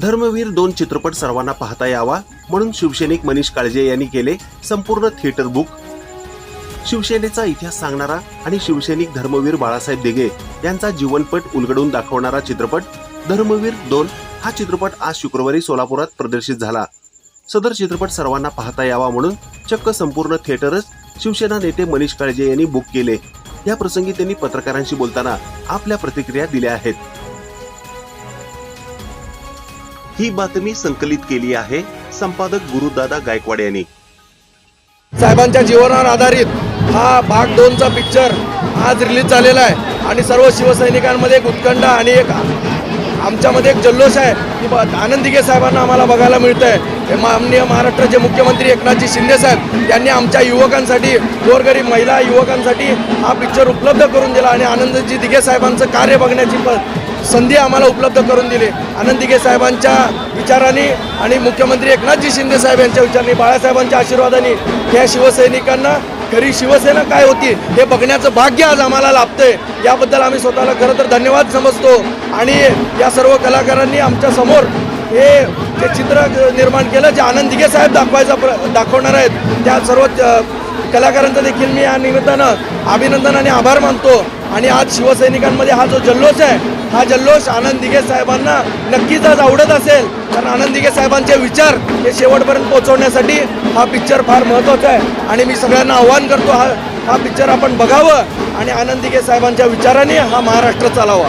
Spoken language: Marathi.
धर्मवीर दोन चित्रपट सर्वांना पाहता यावा म्हणून शिवसैनिक मनीष काळजे यांनी केले संपूर्ण थिएटर बुक. शिवसेनेचा इतिहास सांगणारा आणि शिवसैनिक धर्मवीर बाळासाहेब दिघे यांचा जीवनपट उलगडून दाखवणारा चित्रपट धर्मवीर दोन हा चित्रपट आज शुक्रवारी सोलापुरात प्रदर्शित झाला. सदर चित्रपट सर्वांना पाहता यावा म्हणून चक्क संपूर्ण थिएटरच शिवसेना नेते मनीष काळजे यांनी बुक केले. या प्रसंगी त्यांनी पत्रकारांशी बोलताना आपल्या प्रतिक्रिया दिल्या आहेत. ही बातमी संकलित केली आहे संपादक गुरुदादा गायकवाड यांनी. साहेबांच्या जीवनावर आधारित हा भाग दोनचा पिक्चर आज रिलीज झालेला आहे. आणि सर्व शिवसैनिकांमध्ये एक उत्कंठा आणि एक आमच्यामध्ये एक जल्लोष आहे की आनंदिके आनंद दिघे साहेबांना आम्हाला बघायला मिळतं आहे माननीय महाराष्ट्राचे मुख्यमंत्री एकनाथजी शिंदे साहेब यांनी आमच्या युवकांसाठी गोरगरीब महिला युवकांसाठी हा पिक्चर उपलब्ध करून दिला. आणि आनंदजी दिघे साहेबांचं कार्य बघण्याची प संधी आम्हाला उपलब्ध करून दिली. आनंद दिघे साहेबांच्या विचाराने आणि मुख्यमंत्री एकनाथजी शिंदे साहेब यांच्या विचाराने बाळासाहेबांच्या आशीर्वादाने या शिवसैनिकांना खरी शिवसेना काय होती हे बघण्याचं भाग्य आज आम्हाला लाभतंय. याबद्दल आम्ही स्वतःला खरं तर धन्यवाद समजतो. आणि या सर्व कलाकारांनी आमच्यासमोर हे जे चित्र निर्माण केलं जे आनंद दिघे साहेब दाखवायचा प्र दाखवणार आहेत त्या सर्व कलाकारांचं देखील मी या निमित्तानं अभिनंदन आणि आभार मानतो. आणि आज शिवसैनिकांमध्ये हा जो जल्लोष आहे हा जल्लोष आनंद दिघे साहेबांना नक्कीच आज आवडत असेल. कारण आनंद दिघे साहेबांचे विचार हे शेवटपर्यंत पोहोचवण्यासाठी हा पिक्चर फार महत्त्वाचा आहे. आणि मी सगळ्यांना आव्हान करतो हा हा पिक्चर आपण बघावं आणि आनंद दिघे साहेबांच्या विचाराने हा महाराष्ट्र चालावा.